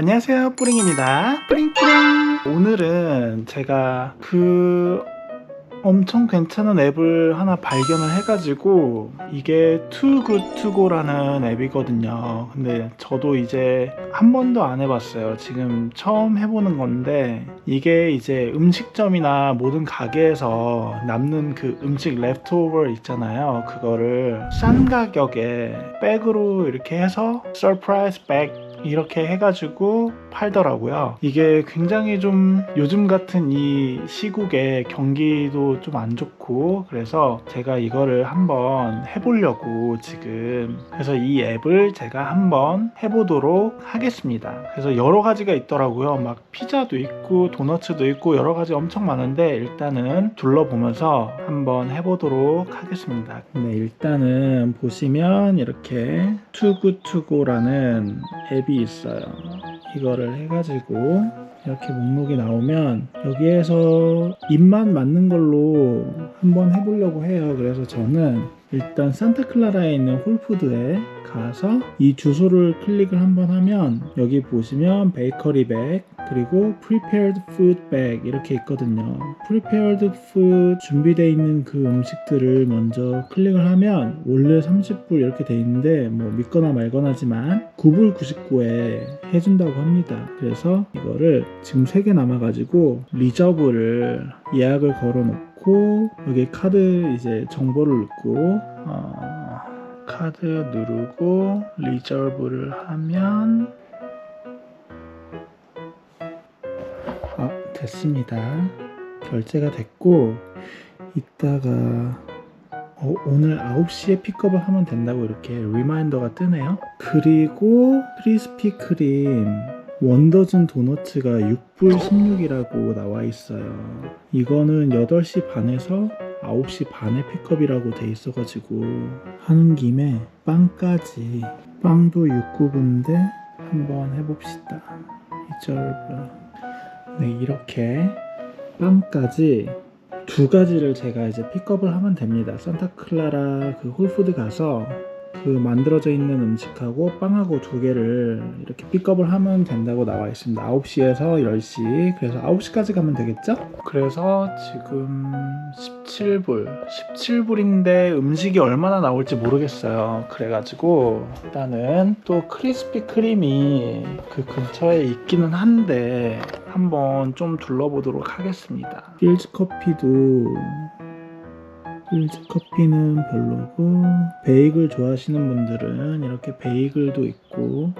안녕하세요 뿌링입니다. 뿌링뿌링. 오늘은 제가 그 엄청 괜찮은 앱을 하나 발견을 해가지고 이게 Go라는 앱이거든요. 근데 저도 이제 한 번도 안 해봤어요. 지금 처음 해보는 건데 이게 이제 음식점이나 모든 가게에서 남는 그 음식 랩토버 있잖아요. 그거를 싼 가격에 백으로 이렇게 해서 서프라이즈 백 이렇게 해가지고 팔더라고요. 이게 굉장히 좀 요즘 같은 이 시국에 경기도 좀 안 좋고 그래서 제가 이거를 한번 해보려고 지금 그래서 이 앱을 제가 한번 해보도록 하겠습니다. 그래서 여러 가지가 있더라고요. 막 피자도 있고 도너츠도 있고 여러 가지 엄청 많은데 일단은 둘러보면서 한번 해보도록 하겠습니다. 네, 일단은 보시면 이렇게 투구투고라는 앱이 있어요. 이거를 해가지고 이렇게 목록이 나오면 여기에서 입맛 맞는 걸로 한번 해보려고 해요. 그래서 저는 일단 산타클라라에 있는 홀푸드에 가서 이 주소를 클릭을 한번 하면 여기 보시면 베이커리 백 그리고 prepared food bag 이렇게 있거든요. prepared food 준비되어 있는 그 음식들을 먼저 클릭을 하면 원래 30불 이렇게 돼 있는데 뭐 믿거나 말거나지만 9불 99에 해준다고 합니다. 그래서 이거를 지금 3개 남아가지고 리저브를 예약을 걸어놓고 여기 카드 이제 정보를 넣고 어, 카드 누르고 리저브를 하면 아, 됐습니다. 결제가 됐고 이따가 어, 오늘 9시에 픽업을 하면 된다고 이렇게 리마인더가 뜨네요. 그리고 크리스피 크림 원더즌 도너츠가 6불 16이라고 나와 있어요. 이거는 8시 반에서 9시 반에 픽업이라고 돼 있어가지고 하는 김에 빵까지 빵도 6구분인데 한번 해봅시다. 이절브 네, 이렇게 빵까지 두 가지를 제가 이제 픽업을 하면 됩니다. 산타클라라 그 홀푸드 가서 그 만들어져 있는 음식하고 빵하고 두 개를 이렇게 픽업을 하면 된다고 나와 있습니다. 9시에서 10시. 그래서 9시까지 가면 되겠죠? 그래서 지금 17불. 17불인데 음식이 얼마나 나올지 모르겠어요. 그래가지고 일단은 또 크리스피 크림이 그 근처에 있기는 한데 한번 좀 둘러보도록 하겠습니다. 필즈 커피도 필즈 커피는 별로고 베이글 좋아하시는 분들은 이렇게 베이글도 있고.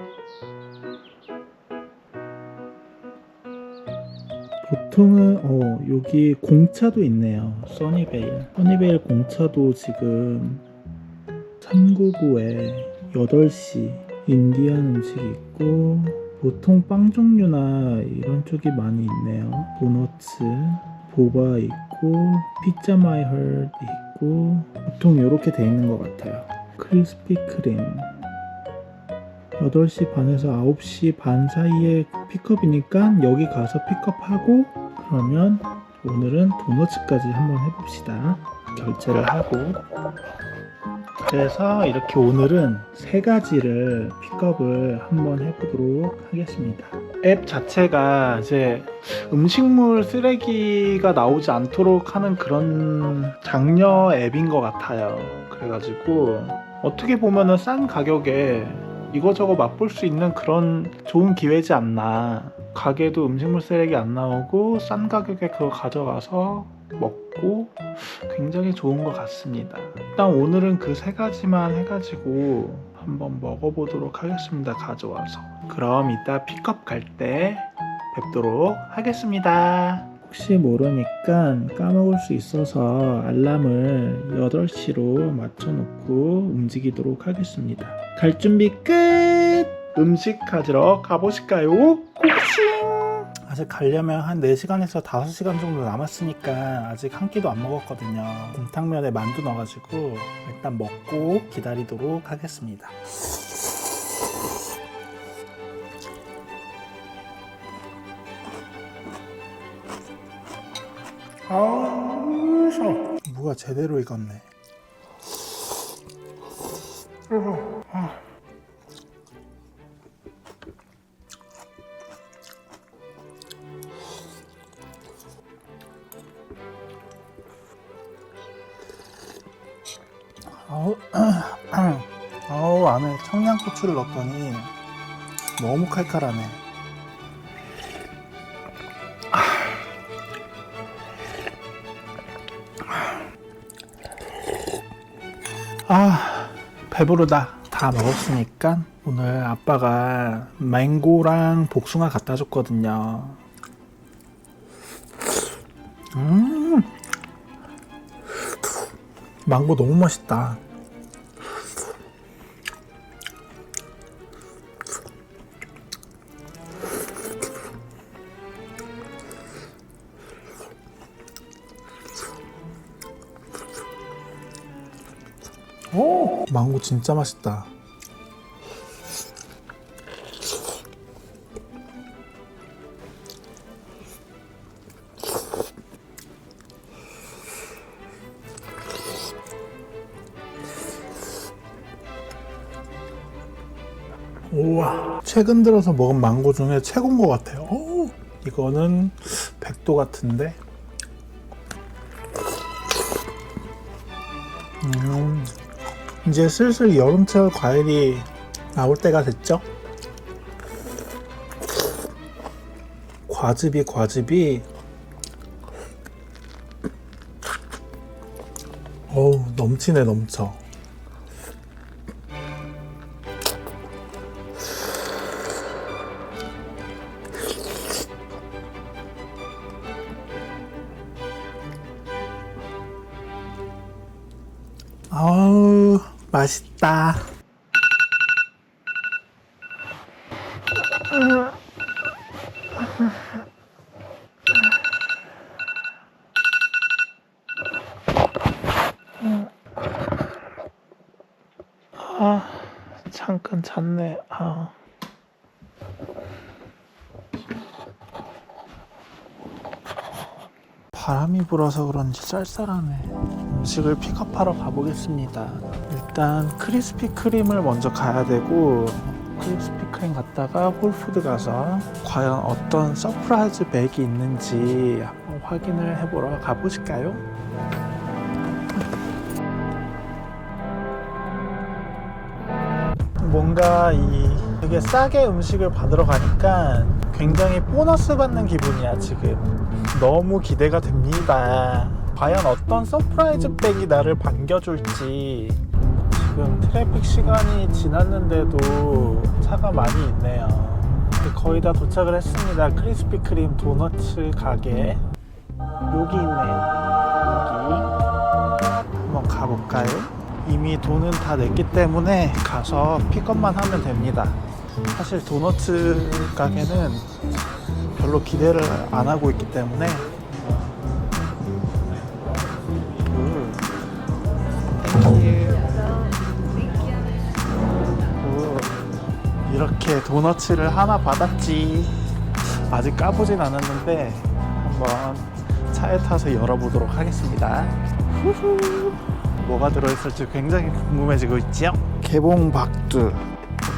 보통은 어 여기 공차도 있네요. 써니베일. 써니베일 공차도 지금 399에 8시 인디안 음식이 있고 보통 빵 종류나 이런 쪽이 많이 있네요. 도너츠 보바 있고 피자 마이 헐 있고 보통 이렇게 돼 있는 것 같아요. 크리스피 크림. 8시 반에서 9시 반 사이에 픽업이니까 여기 가서 픽업하고 그러면 오늘은 도너츠까지 한번 해봅시다. 결제를 하고. 그래서 이렇게 오늘은 세 가지를 픽업을 한번 해보도록 하겠습니다. 앱 자체가 이제 음식물 쓰레기가 나오지 않도록 하는 그런 장려 앱인 것 같아요. 그래가지고 어떻게 보면은 싼 가격에 이거저거 맛볼 수 있는 그런 좋은 기회지 않나. 가게도 음식물 쓰레기 안 나오고 싼 가격에 그거 가져가서 먹고 굉장히 좋은 것 같습니다. 일단 오늘은 그 세 가지만 해가지고 한번 먹어보도록 하겠습니다. 가져와서. 그럼 이따 픽업 갈 때 뵙도록 하겠습니다. 혹시 모르니까 까먹을 수 있어서 알람을 8시로 맞춰놓고 움직이도록 하겠습니다. 갈 준비 끝! 음식 가지러 가보실까요? 꼭싱! 아직 가려면 한 4시간에서 5시간 정도 남았으니까 아직 한 끼도 안 먹었거든요. 곰탕면에 만두 넣어가지고 일단 먹고 기다리도록 하겠습니다. 아우, 셔. 무가 제대로 익었네. 아 고추를 넣었더니 너무 칼칼하네. 아 배부르다. 다 먹었으니까 오늘 아빠가 맹고랑 복숭아 갖다 줬거든요. 음, 망고 너무 맛있다. 망고 진짜 맛있다. 우와, 최근 들어서 먹은 망고 중에 최고인 것 같아요. 오, 이거는 100도 같은데. 음, 이제 슬슬 여름철 과일이 나올 때가 됐죠? 과즙이 과즙이 어우 넘치네 넘쳐 아 잠깐 잤네 아 바람이 불어서 그런지 쌀쌀하네. 음식을 픽업하러 가보겠습니다. 일단 크리스피 크림을 먼저 가야 되고 스피 크림 갔다가 홀푸드 가서 과연 어떤 서프라이즈 백이 있는지 한번 확인을 해보러 가보실까요? 뭔가 이 되게 싸게 음식을 받으러 가니까 굉장히 보너스 받는 기분이야 지금. 너무 기대가 됩니다. 과연 어떤 서프라이즈 백이 나를 반겨줄지 지금 트래픽 시간이 지났는데도 차가 많이 있네요. 거의 다 도착을 했습니다. 크리스피 크림 도너츠 가게. 여기 있네요. 여기. 한번 가볼까요? 이미 돈은 다 냈기 때문에 가서 픽업만 하면 됩니다. 사실 도너츠 가게는 별로 기대를 안 하고 있기 때문에 이렇게 도너츠를 하나 받았지. 아직 까보진 않았는데 한번 차에 타서 열어보도록 하겠습니다. 후후. 뭐가 들어있을지 굉장히 궁금해지고 있지요? 개봉 박두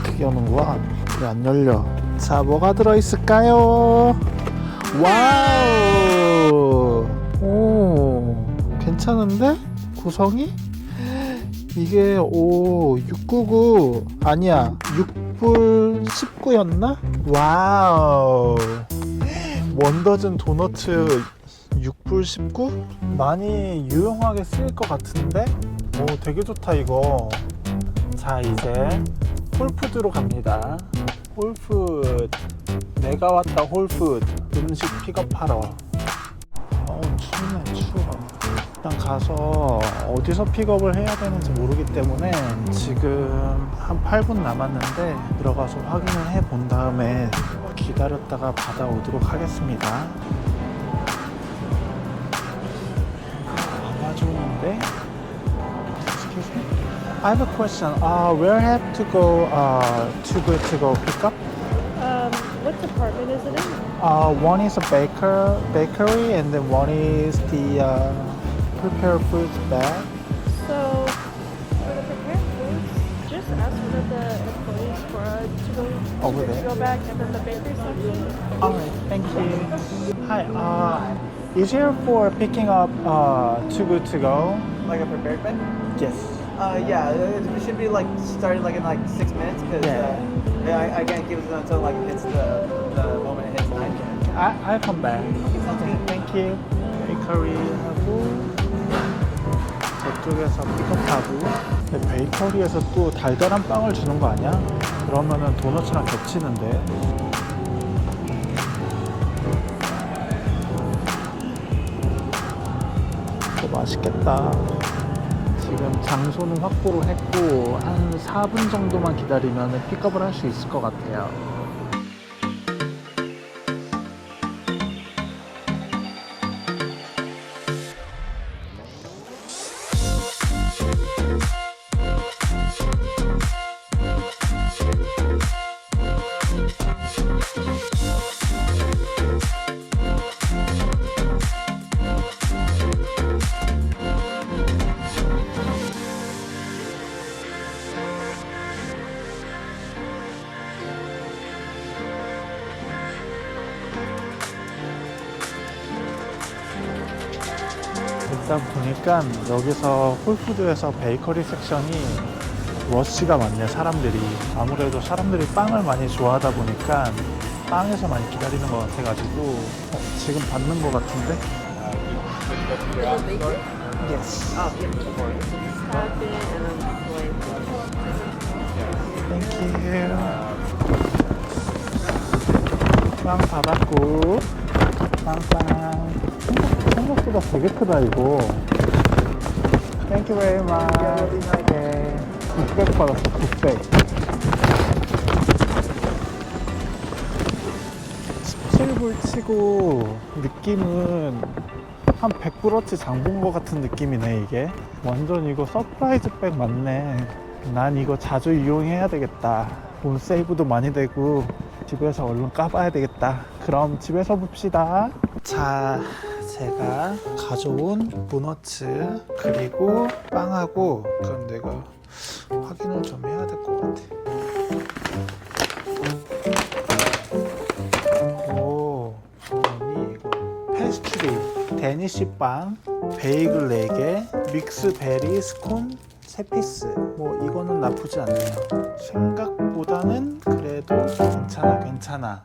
어떻게 여는 거야? 왜 안 열려? 자, 뭐가 들어있을까요? 와우! 오, 괜찮은데? 구성이? 이게 오 699 아니야 6 불 19였나? 와우. 원더즌 도너츠 6불 19? 많이 유용하게 쓰일 것 같은데? 오 되게 좋다 이거. 자 이제 홀푸드로 갑니다. 홀푸드. 내가 왔다 홀푸드. 음식 픽업하러. 어우 춥네 추워 일단 가서 어디서 픽업을 해야 되는지 모르기 때문에 지금 한 8분 남았는데 들어가서 확인을 해 본 다음에 기다렸다가 받아오도록 하겠습니다 좋은데? Excuse me. I have a question. Uh, where have to go? Uh, too good to go pick up? Um, what department is it in? Uh, one is a baker bakery, and then one is the uh, prepare foods back? So, for the prepared foods, just ask one of the employees for a to go, Over there. to go back and then the bakery section. All right, thank you. Hi, uh, is here for picking up uh, too good to go? Like a prepared food? Yes. Uh, yeah, it should be like started like in like six minutes because Yeah. uh, yeah, I, I can't give it until like it hits the, the moment it hits nine. I, I come back. Okay, thank you. Bakery 하고 저쪽에서 픽업하고 베이커리에서 또 달달한 빵을 주는 거 아니야? 그러면은 도넛이랑 겹치는데. 또 맛있겠다. 지금 장소는 확보를 했고 한 4분 정도만 기다리면 픽업을 할 수 있을 것 같아요 일단 보니까 여기서 홀푸드에서 베이커리 섹션이 러쉬가 많네 사람들이. 아무래도 사람들이 빵을 많이 좋아하다 보니까 빵에서 많이 기다리는 것 같아가지고 어, 지금 받는 것 같은데? Yes. Thank you. 빵 받았고. 빵빵 생각보다 되게 크다 이거. Thank you very much. 네. 900 받았어 900 17불 치고 느낌은 한 100불어치 장본 것 같은 느낌이네 이게. 완전 이거 서프라이즈 백 맞네. 난 이거 자주 이용해야 되겠다. 돈 세이브도 많이 되고 집에서 얼른 까봐야 되겠다. 그럼 집에서 봅시다. 자 제가 가져온 도너츠 그리고 빵하고 그럼 내가 확인을 좀 해야 될 것 같아 오, 아니 이거 페스트리, 데니시 빵, 베이글 4개, 믹스 베리 스콘 3피스. 뭐 이거는 나쁘지 않네요. 생각보다는 그래도 괜찮아, 괜찮아.